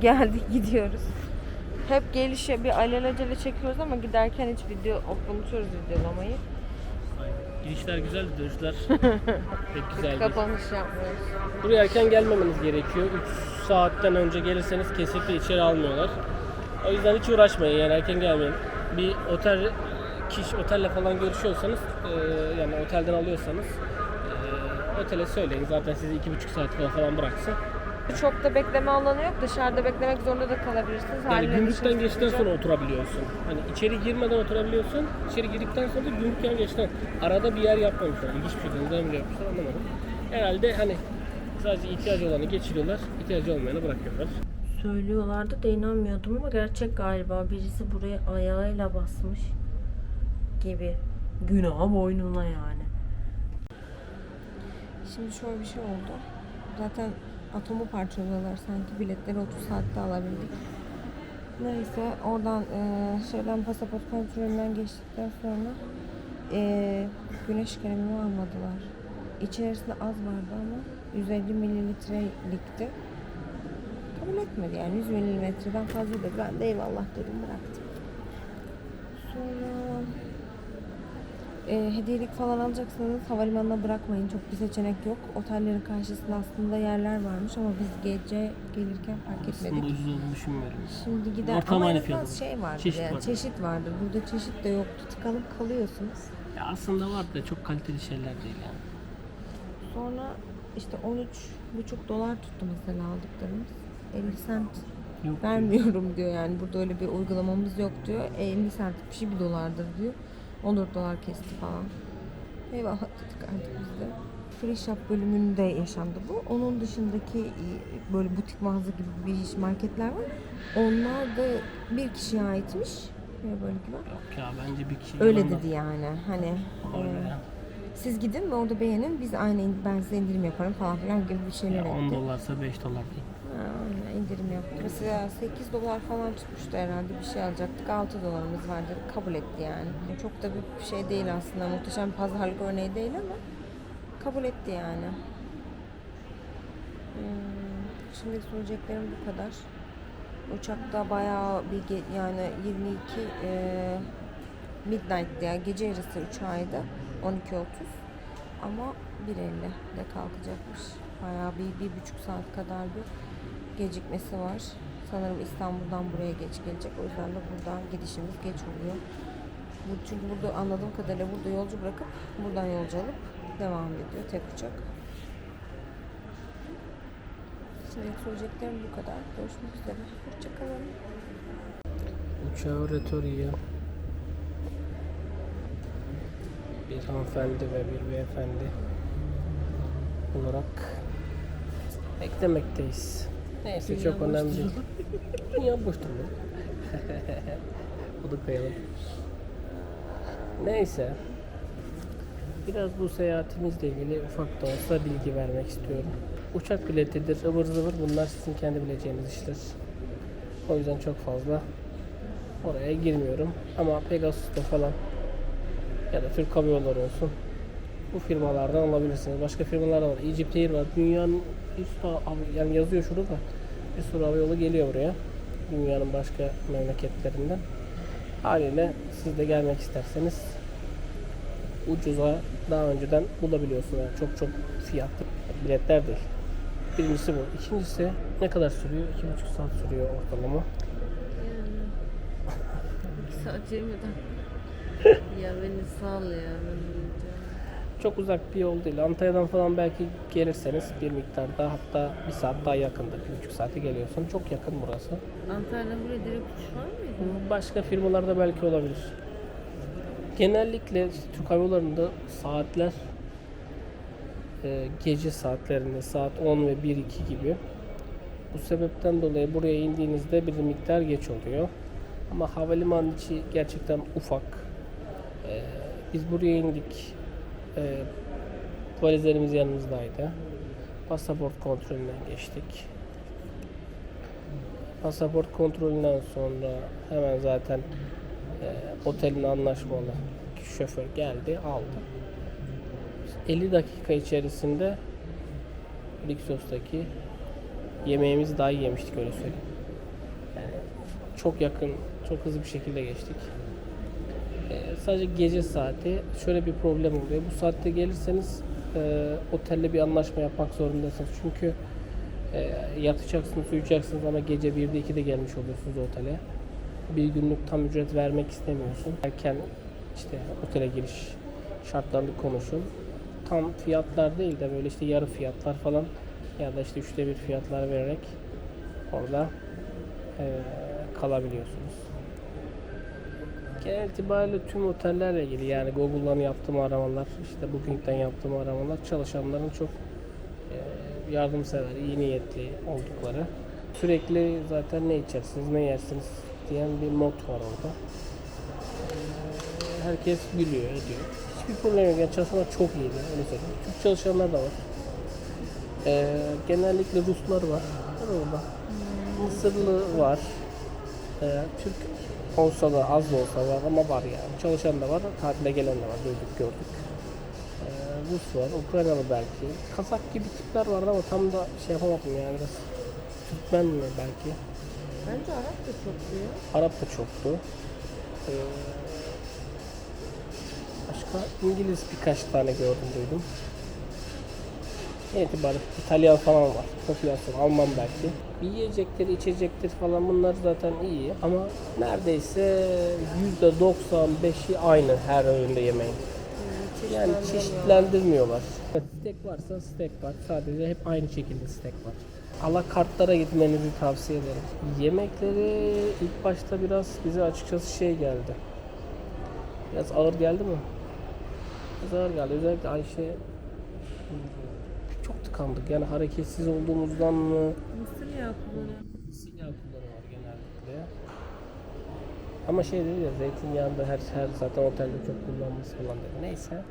geldik gidiyoruz. Hep gelişe bir alelacele çekiyoruz ama giderken hiç video unutuyoruz videolamayı. Girişler güzel, dönüşler pek güzel değil. Kapanış yapmıyoruz. Buraya erken gelmemeniz gerekiyor. 3 saatten önce gelirseniz kesinlikle içeri almıyorlar. O yüzden hiç uğraşmayın yani erken gelmeyin. Bir otel kişi otelle falan görüşüyorsanız e, yani otelden alıyorsanız e, otele söyleyin zaten sizi iki buçuk saat falan bıraksın. Çok da bekleme alanı yok. Dışarıda beklemek zorunda da kalabilirsiniz. Yani Haline gümrükten dışarı geçtikten sonra oturabiliyorsun. Hani içeri girmeden oturabiliyorsun. İçeri girdikten sonra da gümrükten geçtikten arada bir yer yapmamışlar. İlginç bir şekilde neden böyle yapmışlar anlamadım. Herhalde hani sadece ihtiyacı olanı geçiriyorlar, ihtiyacı olmayanı bırakıyorlar. Söylüyorlardı da inanmıyordum ama gerçek galiba. Birisi buraya ayağıyla basmış gibi. Günah boynuna yani. Şimdi şöyle bir şey oldu. Zaten atomu parçalıyorlar sanki biletleri 30 saatte alabildik. Neyse oradan e, şeyden pasaport kontrolünden geçtikten sonra e, güneş kremimi almadılar. İçerisinde az vardı ama 150 mililitrelikti. Kabul etmedi yani 100 milimetreden fazla dedi. Ben de eyvallah dedim bıraktım. Sonra e, hediyelik falan alacaksanız havalimanına bırakmayın. Çok bir seçenek yok. Otellerin karşısında aslında yerler varmış ama biz gece gelirken fark Aslında etmedik. ucuz olduğunu düşünmüyorum. Şimdi gider Ortalama ama en azından şey vardır Çeşit yani var. çeşit vardır. Burada çeşit de yoktu. Tıkanıp kalıyorsunuz. Ya aslında var da çok kaliteli şeyler değil yani. Sonra işte 13,5 dolar tuttu mesela aldıklarımız. 50 sent Yok. vermiyorum diyor yani burada öyle bir uygulamamız yok diyor. E, 50 sent bir şey bir dolardır diyor. 14 dolar kesti falan. Eyvallah dedik artık biz de. Free shop bölümünde yaşandı bu. Onun dışındaki e, böyle butik mağaza gibi bir marketler var. Onlar da bir kişiye aitmiş. Böyle böyle gibi. Yok ya bence bir kişi Öyle dedi yani. Hani Öyle e, siz gidin ve orada beğenin. Biz aynı ben size indirim yaparım falan filan gibi bir şeyler Ya 10 etti. dolarsa 5 dolar değil. Mesela 8 dolar falan tutmuştu herhalde bir şey alacaktık. 6 dolarımız vardı. Kabul etti yani. Çok da bir şey değil aslında. Muhteşem pazarlık örneği değil ama kabul etti yani. Hmm, söyleyeceklerim bu kadar. Uçakta bayağı bir yani 22 e, midnight ya gece yarısı uçağıydı. 12.30 ama 1.50'de kalkacakmış. Bayağı bir, bir buçuk saat kadar bir gecikmesi var. Sanırım İstanbul'dan buraya geç gelecek. O yüzden de buradan gidişimiz geç oluyor. Çünkü burada anladığım kadarıyla burada yolcu bırakıp buradan yolcu alıp devam ediyor tek uçak. Şimdi söyleyeceklerim bu kadar. Görüşmek üzere. Hoşçakalın. Uçağı rötoriye bir hanımefendi ve bir beyefendi olarak beklemekteyiz. Neyse çok önemli değil. Dünya boş durmuyor. Bunu koyalım. Neyse. Biraz bu seyahatimizle ilgili ufak da olsa bilgi vermek istiyorum. Uçak biletidir, ıvır zıvır bunlar sizin kendi bileceğiniz işler. O yüzden çok fazla Oraya girmiyorum. Ama Pegasus'ta falan ya da Türk Hava Yolları olsun. Bu firmalardan alabilirsiniz. Başka firmalar da var. Egypt Air var. Dünyanın üst hava- yani yazıyor şurada da bir sürü hava yolu geliyor buraya. Dünyanın başka memleketlerinden. Haliyle siz de gelmek isterseniz ucuza daha önceden bulabiliyorsunuz. Yani çok çok fiyatlı biletler değil. Birincisi bu. İkincisi ne kadar sürüyor? İki buçuk saat sürüyor ortalama. Saat 20'den. ya beni sal ya. Çok uzak bir yol değil. Antalya'dan falan belki gelirseniz bir miktar daha hatta bir saat daha yakındır. Bir buçuk saate geliyorsun. Çok yakın burası. Antalya'dan buraya direkt uçuş var mıydı? Başka firmalarda belki olabilir. Genellikle Türk Hava Yolları'nda saatler e, gece saatlerinde saat 10 ve 1-2 gibi. Bu sebepten dolayı buraya indiğinizde bir miktar geç oluyor. Ama havalimanı içi gerçekten ufak. E, biz buraya indik. E, valizlerimiz yanımızdaydı. Pasaport kontrolünden geçtik. Pasaport kontrolünden sonra hemen zaten e, otelin anlaşmalı şoför geldi aldı. 50 dakika içerisinde Lixos'taki yemeğimizi daha iyi yemiştik öyle söyleyeyim. Yani çok yakın, çok hızlı bir şekilde geçtik. Ee, sadece gece saati şöyle bir problem oluyor. Bu saatte gelirseniz e, otelle bir anlaşma yapmak zorundasınız. Çünkü e, yatacaksınız, uyuyacaksınız ama gece 1'de 2'de gelmiş oluyorsunuz otele. Bir günlük tam ücret vermek istemiyorsun. Erken işte otele giriş şartlarını konuşun. Tam fiyatlar değil de böyle işte yarı fiyatlar falan ya da işte üçte bir fiyatlar vererek orada e, kalabiliyorsunuz. Genel itibariyle tüm otellerle ilgili yani Google'dan yaptığım aramalar, işte Booking'den yaptığım aramalar çalışanların çok e, yardımsever, iyi niyetli oldukları. Sürekli zaten ne içersiniz, ne yersiniz diyen bir mod var orada. E, Herkes gülüyor, ediyor. Hiçbir problem yok. Yani çalışanlar çok iyiydi. Öyle söyleyeyim. Türk çalışanlar da var. E, genellikle Ruslar var. Orada. Mısırlı var. E, Türk olsa da az da olsa var ama var yani. Çalışan da var, tatile gelen de var. Duyduk gördük. Ee, Rus var, Ukraynalı belki. Kazak gibi tipler vardı ama tam da şey yapamadım yani biraz. Türkmen mi belki? Bence Arap da çok diyor. Arap da çoktu. Ee, başka İngiliz birkaç tane gördüm duydum. En itibariyle İtalyan falan var. Popülasyon Alman belki. Yiyecekleri, içecektir falan bunlar zaten iyi ama neredeyse %95'i aynı her öğünde yemeğin. Yani çeşitlendirmiyorlar. Steak varsa steak var. Sadece hep aynı şekilde steak var. Ala kartlara gitmenizi tavsiye ederim. Yemekleri ilk başta biraz bize açıkçası şey geldi. Biraz ağır geldi mi? Biraz ağır geldi. Özellikle Ayşe tıkandık. Yani hareketsiz olduğumuzdan mı? Mısır yağı kullanıyor. Zeytinyağı kullanıyorlar genellikle. Ama şey dedi ya zeytinyağında her her zaten otelde çok kullanması falan dedi. Neyse.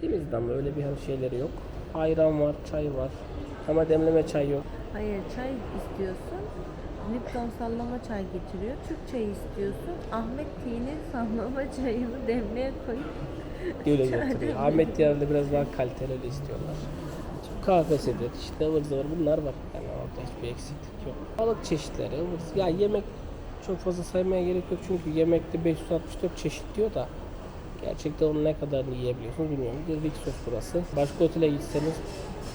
Temizdi ama öyle bir hani şeyleri yok. Ayran var, çay var. Ama demleme çay yok. Hayır çay istiyorsun. Lipton sallama çay getiriyor. Türk çayı istiyorsun. Ahmet T'nin sallama çayını demliğe koyup Öyle getiriyor. Ahmet yerinde biraz daha kaliteli istiyorlar. Kahvesidir, işte ıvır zıvır bunlar var. Yani orada hiçbir eksiklik yok. Balık çeşitleri, ıvır. Ya yemek çok fazla saymaya gerek yok çünkü yemekte 564 çeşit diyor da gerçekten onun ne kadarını yiyebiliyorsunuz bilmiyorum. Bir Rixos burası. Başka otele gitseniz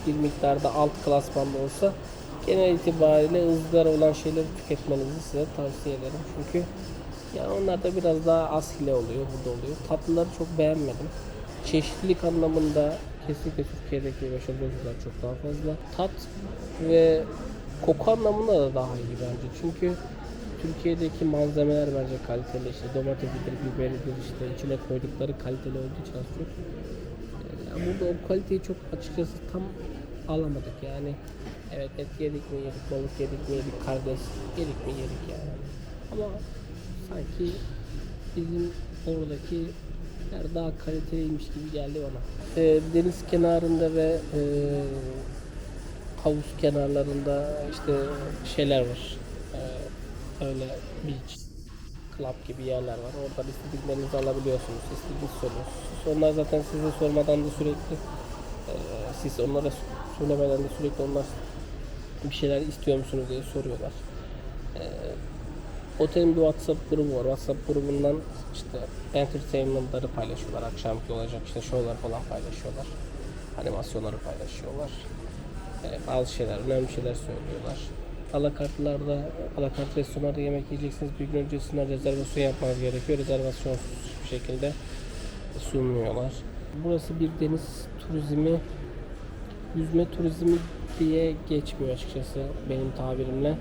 bir miktarda alt klasmanda olsa genel itibariyle ızgara olan şeyleri tüketmenizi size tavsiye ederim. Çünkü yani onlar da biraz daha az hile oluyor, burada oluyor. Tatlıları çok beğenmedim. Çeşitlilik anlamında kesinlikle Türkiye'deki yaşadığımızdan çok daha fazla. Tat ve koku anlamında da daha iyi bence. Çünkü Türkiye'deki malzemeler bence kaliteli. İşte domatesidir, biberidir, işte içine koydukları kaliteli olduğu için az çok. Yani burada o kaliteyi çok açıkçası tam alamadık yani. Evet et yedik mi yedik, balık yedik mi yedik, kardeş yedik mi yedik yani. Ama sanki bizim oradaki yer daha kaliteliymiş gibi geldi bana. Ee, deniz kenarında ve e, havuz kenarlarında işte şeyler var. Ee, öyle beach, club gibi yerler var. Oradan istediklerinizi alabiliyorsunuz. İstediğinizi soruyorsunuz. Onlar zaten size sormadan da sürekli e, siz onlara söylemeden de sürekli onlar bir şeyler istiyor musunuz diye soruyorlar. Ee, Otelin bir WhatsApp grubu var. WhatsApp grubundan işte entertainment'ları paylaşıyorlar. Akşamki olacak işte şovlar falan paylaşıyorlar. Animasyonları paylaşıyorlar. Ee, bazı şeyler, önemli şeyler söylüyorlar. Alakartlarda, alakart restoranlarda yemek yiyeceksiniz. Bir gün öncesinden rezervasyon yapmanız gerekiyor. Rezervasyonsuz bir şekilde sunmuyorlar. Burası bir deniz turizmi, yüzme turizmi diye geçmiyor açıkçası benim tabirimle.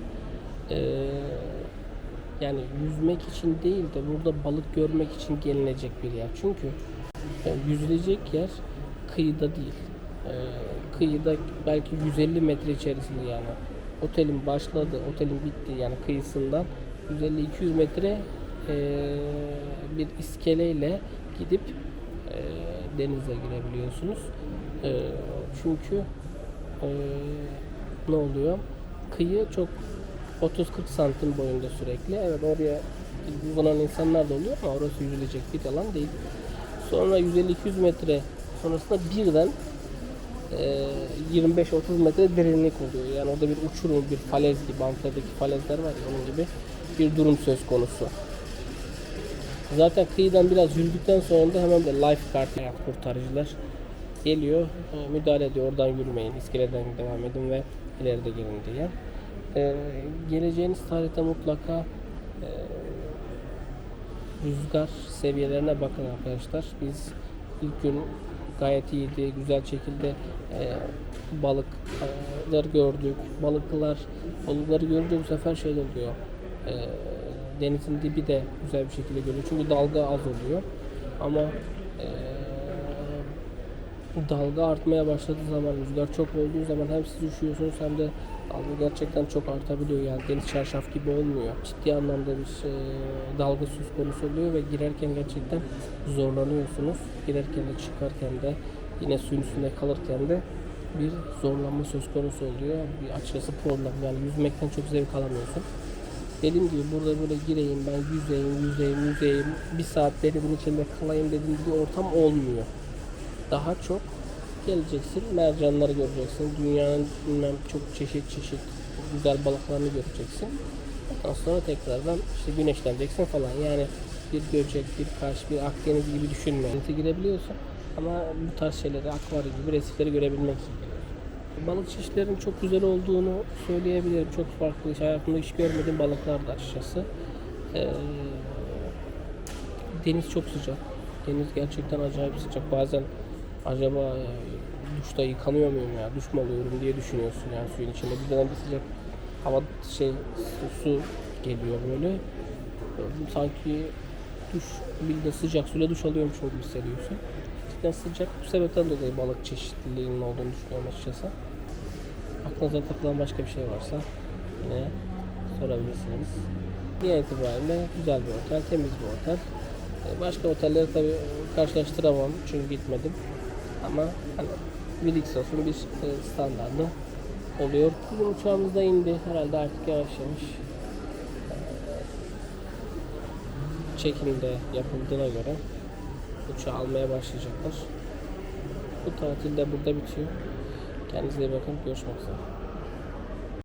Ee, yani yüzmek için değil de burada balık görmek için gelinecek bir yer. Çünkü yani yüzülecek yer kıyıda değil. Ee, kıyıda belki 150 metre içerisinde yani. Otelin başladı, otelin bitti yani kıyısından 150-200 metre ee, bir iskeleyle gidip ee, denize girebiliyorsunuz. Ee, çünkü ee, ne oluyor? Kıyı çok 30-40 santim boyunda sürekli. Evet oraya uzanan insanlar da oluyor ama orası yüzülecek bir alan değil. Sonra 150-200 metre sonrasında birden e, 25-30 metre derinlik oluyor. Yani orada bir uçurum, bir falez gibi, Antalya'daki falezler var ya onun gibi bir durum söz konusu. Zaten kıyıdan biraz yürüdükten sonra da hemen de lifeguard hayat kurtarıcılar geliyor, e, müdahale ediyor. Oradan yürümeyin, iskeleden devam edin ve ileride gelin diye. E, geleceğiniz tarihte mutlaka e, rüzgar seviyelerine bakın arkadaşlar. Biz ilk gün gayet iyiydi, güzel şekilde e, balıklar gördük. Balıklar, balıkları görünce bu sefer şey oluyor. E, denizin dibi de güzel bir şekilde görüyor. Çünkü dalga az oluyor. Ama e, dalga artmaya başladığı zaman, rüzgar çok olduğu zaman hem siz üşüyorsunuz hem de dalga gerçekten çok artabiliyor. Yani deniz çarşaf gibi olmuyor. Ciddi anlamda bir e, dalga söz konusu oluyor ve girerken gerçekten zorlanıyorsunuz. Girerken de çıkarken de yine suyun üstünde kalırken de bir zorlanma söz konusu oluyor. Bir açıkçası problem. Yani yüzmekten çok zevk alamıyorsun. Dediğim gibi burada böyle gireyim ben yüzeyim, yüzeyim, yüzeyim. Bir saat denizin içinde kalayım dediğim bir ortam olmuyor daha çok geleceksin, mercanları göreceksin. Dünyanın bilmem çok çeşit çeşit güzel balıklarını göreceksin. Ondan sonra tekrardan işte güneşleneceksin falan. Yani bir göcek, bir kaş, bir Akdeniz gibi düşünme. Denize girebiliyorsun ama bu tarz şeyleri, akvaryum gibi resifleri görebilmek için. Balık çeşitlerinin çok güzel olduğunu söyleyebilirim. Çok farklı, hiç hayatımda hiç görmediğim balıklar da açıkçası. Ee, deniz çok sıcak. Deniz gerçekten acayip sıcak. Bazen acaba e, duşta yıkanıyor muyum ya, duş mu alıyorum diye düşünüyorsun yani suyun içinde. Bir dönem bir sıcak hava şey su, su geliyor böyle. E, Sanki duş de sıcak suyla duş alıyormuşum gibi hissediyorsun. Cidden sıcak. Bu sebepten dolayı balık çeşitliliğinin olduğunu düşünüyorum açıkçası. Aklınıza takılan başka bir şey varsa yine sorabilirsiniz. Nihayet itibariyle güzel bir otel, temiz bir otel. E, Başka otelleri tabii karşılaştıramam çünkü gitmedim. Ama hani bir olsun bir e, standardı oluyor. Bizim uçağımız da indi. Herhalde artık yavaş yavaş e, çekim de yapıldığına göre uçağı almaya başlayacaklar. Bu tatil de burada bitiyor. Kendinize iyi bakın. Görüşmek üzere.